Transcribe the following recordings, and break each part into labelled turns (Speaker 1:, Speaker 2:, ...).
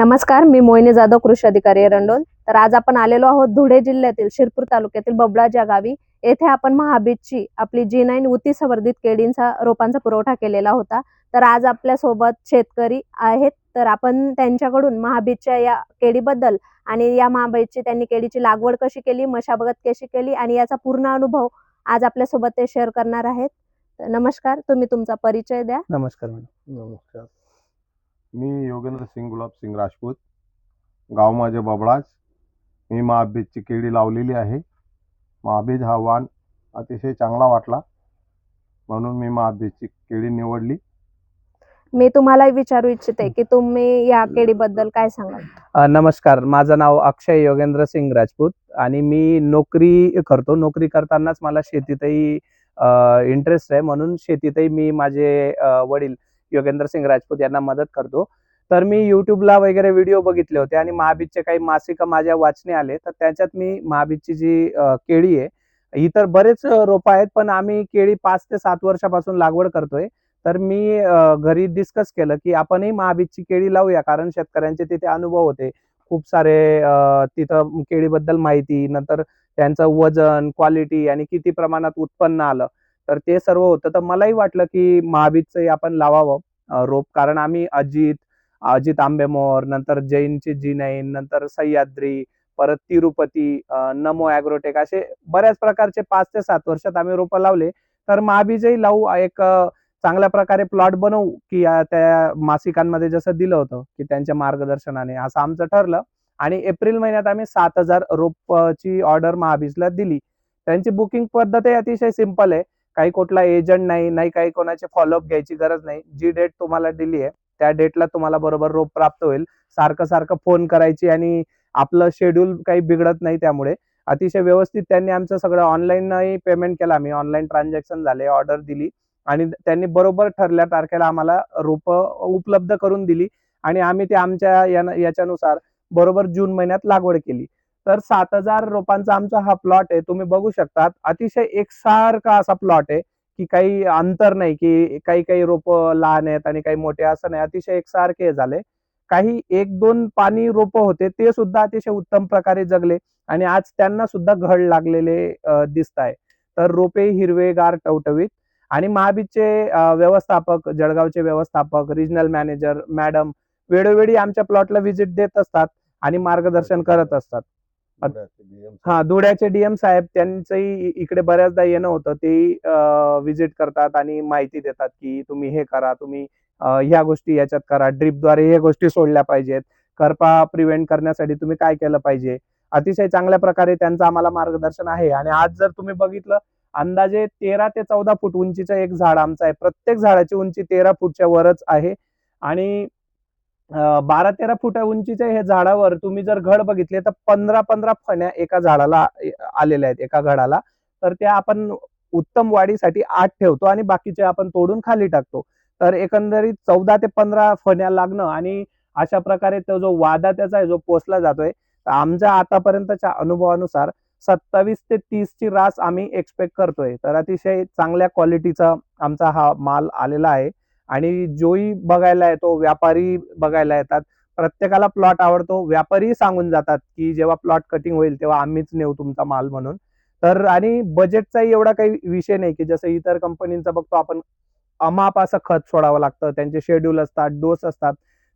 Speaker 1: नमस्कार मी मोहिनी जाधव कृषी अधिकारी रंडोल तर आज आपण आलेलो आहोत धुळे जिल्ह्यातील शिरपूर तालुक्यातील बबळाज या गावी. येथे आपण महाबीजची आपली जी नाईन उती संवर्धित केळींचा रोपांचा पुरवठा केलेला होता. तर आज आपल्यासोबत शेतकरी आहेत. तर आपण त्यांच्याकडून महाबीजच्या या केळीबद्दल आणि या महाबीजची त्यांनी केळीची लागवड कशी केली मशागत कशी केली आणि याचा पूर्ण अनुभव आज आपल्यासोबत ते शेअर करणार आहेत. नमस्कार तुम्ही तुमचा परिचय द्या.
Speaker 2: नमस्कार मॅडम.
Speaker 3: नमस्कार. मी योगेंद्र सिंग गुलाब सिंग राजपूत. गाव माझे बबळाज. मी महाबीजची केळी लावलेली आहे. महाबीज हा वाण अतिशय चांगला वाटला. म्हणून मी महाबीजची केळी निवडली.
Speaker 1: मी तुम्हाला विचारू इच्छिते की तुम्ही या केळीबद्दल काय सांगाल?
Speaker 2: अ, नमस्कार. माझं नाव अक्षय योगेंद्र सिंग राजपूत आणि मी नोकरी करतो. नोकरी करतानाच मला शेतीतही इंटरेस्ट आहे. म्हणून शेतीतही मी माझे अ, वडील योगेंद्र सिंग राजपूत यांना मदत करतो. तर मी युट्यूबला वगैरे व्हिडिओ बघितले होते आणि महाबीजचे काही मासिक माझ्या वाचने आले. तर त्याच्यात मी महाबीजची जी केळी आहे इतर बरेच रोपं आहेत पण आम्ही केळी पाच ते सात वर्षापासून लागवड करतोय. तर मी घरी डिस्कस केलं की आपणही महाबीजची केळी लावूया कारण शेतकऱ्यांचे तिथे अनुभव होते. खूप सारे तिथं केळीबद्दल माहिती नंतर त्यांचं वजन क्वालिटी आणि किती प्रमाणात उत्पन्न आलं. तर ते सर्व होतं. तर मलाही वाटलं की महाबीजचंही आपण लावावं रोप. कारण आम्ही अजित अजित आंबेमोर नंतर जैनचे जी नाईन नंतर सह्याद्री परत तिरुपती नमो ॲग्रोटेक असे बऱ्याच प्रकारचे पाच ते सात वर्षात आम्ही रोपं लावले. तर महाबीजही लावू एक चांगल्या प्रकारे प्लॉट बनवू की त्या मासिकांमध्ये जसं दिलं होतं की त्यांच्या मार्गदर्शनाने असं आमचं ठरलं. आणि एप्रिल महिन्यात आम्ही सात हजार रोपची ऑर्डर महाबीजला दिली. त्यांची बुकिंग पद्धतही अतिशय सिंपल आहे. काही कुठला एजंट नाही नाही काही कोणाचे फॉलोअप घ्यायची गरज नाही. जी डेट तुम्हाला दिली आहे त्या डेटला तुम्हाला बरोबर रोप प्राप्त होईल. सारखं सारखं फोन करायची आणि आपलं शेड्यूल काही बिघडत नाही त्यामुळे. अतिशय व्यवस्थित त्यांनी आमचं सगळं ऑनलाईनही पेमेंट केलं. आम्ही ऑनलाईन ट्रान्झॅक्शन झाले ऑर्डर दिली. आणि त्यांनी बरोबर ठरल्या तारखेला आम्हाला रोप उपलब्ध करून दिली. आणि आम्ही ते आमच्या याच्यानुसार बरोबर जून महिन्यात लागवड केली. तर सात हजार रोपांचा आमचा हा प्लॉट आहे. तुम्ही बघू शकतात. अतिशय एकसारखा असा प्लॉट आहे की काही अंतर नाही की काही काही रोप लहान आहेत आणि काही मोठे असं नाही. अतिशय एकसारखे झाले. काही एक दोन पाणी रोप होते ते सुद्धा अतिशय उत्तम प्रकारे जगले आणि आज त्यांना सुद्धा घड लागलेले दिसत आहे. तर रोपे हिरवेगार टवटवीत आणि महाबीजचे व्यवस्थापक जळगावचे व्यवस्थापक रिजनल मॅनेजर मॅडम वेळोवेळी आमच्या प्लॉटला व्हिजिट देत असतात आणि मार्गदर्शन करत असतात. हा धुळ्याचे डीएम साहेब त्यांचंही इकडे बऱ्याचदा येणं होतं. ते व्हिजिट करतात आणि माहिती देतात की तुम्ही हे करा तुम्ही ह्या गोष्टी याच्यात करा. ड्रीपद्वारे ह्या गोष्टी सोडल्या पाहिजेत. करपा प्रिव्हेंट करण्यासाठी तुम्ही काय केलं पाहिजे? अतिशय चांगल्या प्रकारे त्यांचं आम्हाला मार्गदर्शन आहे. आणि आज जर तुम्ही बघितलं अंदाजे तेरा ते चौदा फूट उंचीचं एक झाड आमचं आहे. प्रत्येक झाडाची उंची तेरा फूटच्या वरच आहे. आणि बारा तेरा फुटा उंचीच्या हे झाडावर तुम्ही जर घड बघितले तर पंधरा पंधरा फण्या एका झाडाला आलेल्या आहेत एका घडाला. तर त्या आपण उत्तम वाढीसाठी आठ ठेवतो आणि बाकीचे आपण तोडून खाली टाकतो. तर एकंदरीत चौदा ते पंधरा फण्या लागणं आणि अशा प्रकारे तो जो वादा त्याचा आहे जो पोचला जातोय तर आमच्या आतापर्यंतच्या अनुभवानुसार सत्तावीस ते तीसची रास आम्ही एक्सपेक्ट करतोय. तर अतिशय चांगल्या क्वालिटीचा आमचा हा माल आलेला आहे. आणि जोही बघायला येतो व्यापारी बघायला येतात. प्रत्येकाला प्लॉट आवडतो. व्यापारी सांगून जातात की जेव्हा प्लॉट कटिंग होईल तेव्हा आम्हीच नेऊ तुमचा माल म्हणून. तर आणि बजेटचाही एवढा काही विषय नाही की जसं इतर कंपनीचं बघतो आपण अमाप असं खत सोडावं लागतं. त्यांचे शेड्यूल असतात डोस असतात.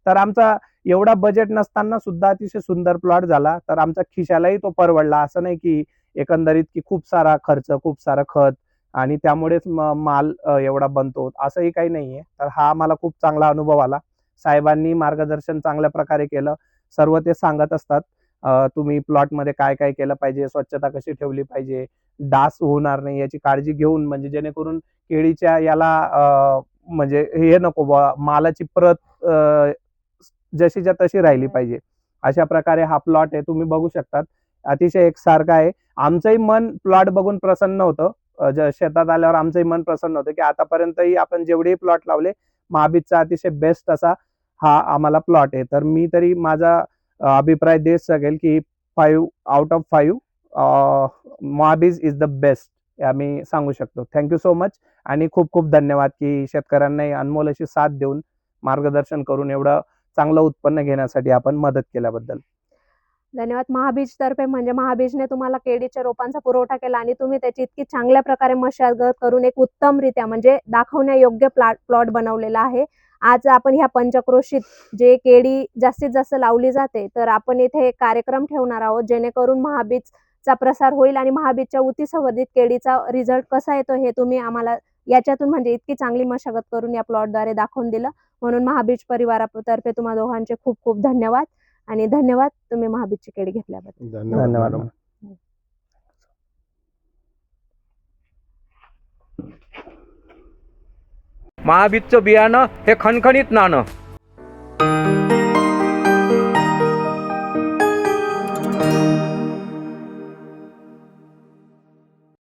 Speaker 2: तर आमचा एवढा बजेट नसताना सुद्धा अतिशय सुंदर प्लॉट झाला. तर आमच्या खिशालाही तो परवडला. असं नाही की एकंदरीत की खूप सारा खर्च खूप सारं खत आणि त्यामुळेच माल एवढा बनतो. असंही काही नाहीये. तर हा मला खूप चांगला अनुभव आला. साहेबांनी मार्गदर्शन चांगल्या प्रकारे केलं. सर्व ते सांगत असतात तुम्ही प्लॉटमध्ये काय काय केलं पाहिजे स्वच्छता कशी ठेवली पाहिजे डास होणार नाही याची काळजी घेऊन म्हणजे जेणेकरून केळीच्या याला म्हणजे हे नको मालाची प्रत जशीच्या तशी राहिली पाहिजे. अशा प्रकारे हा प्लॉट आहे तुम्ही बघू शकतात. अतिशय एकसारखा आहे. आमचंही मन प्लॉट बघून प्रसन्न होतं. शेतात आल्यावर आमचंही मन प्रसन्न होतं की आतापर्यंतही आपण जेवढेही प्लॉट लावले महाबीजचा अतिशय बेस्ट असा हा आम्हाला प्लॉट आहे. तर मी तरी माझा अभिप्राय देत सकेल की five out of five Mahabeej is the best आम्ही सांगू शकतो. थँक्यू सो मच आणि खूप खूप धन्यवाद की शेतकऱ्यांनाही अनमोल अशी साथ देऊन मार्गदर्शन करून एवढं चांगलं उत्पन्न घेण्यासाठी आपण मदत केल्याबद्दल.
Speaker 1: धन्यवाद. महाबीज तर्फे म्हणजे महाबीजने तुम्हाला केळीच्या रोपांचा पुरवठा केला आणि तुम्ही त्याची इतकी चांगल्या प्रकारे मशागत करून एक उत्तमरित्या म्हणजे दाखवण्यायोग्य प्लॉट प्लॉट बनवलेला आहे. आज आपण ह्या पंचक्रोशीत जे केळी जास्तीत जास्त लावली जाते तर आपण इथे एक कार्यक्रम ठेवणार आहोत जेणेकरून महाबीजचा प्रसार होईल आणि महाबीजच्या उती संवर्धित केळीचा रिझल्ट कसा येतो हे तुम्ही आम्हाला याच्यातून म्हणजे इतकी चांगली मशागत करून या प्लॉटद्वारे दाखवून दिलं. म्हणून महाबीज परिवारातर्फे तुम्हा दोघांचे खूप खूप धन्यवाद. आणि धन्यवाद तुम्ही महाबीजची केळी घेतल्याबद्दल.
Speaker 3: धन्यवाद.
Speaker 4: महाबीजचं बियाणं हे खणखणीत नाणं.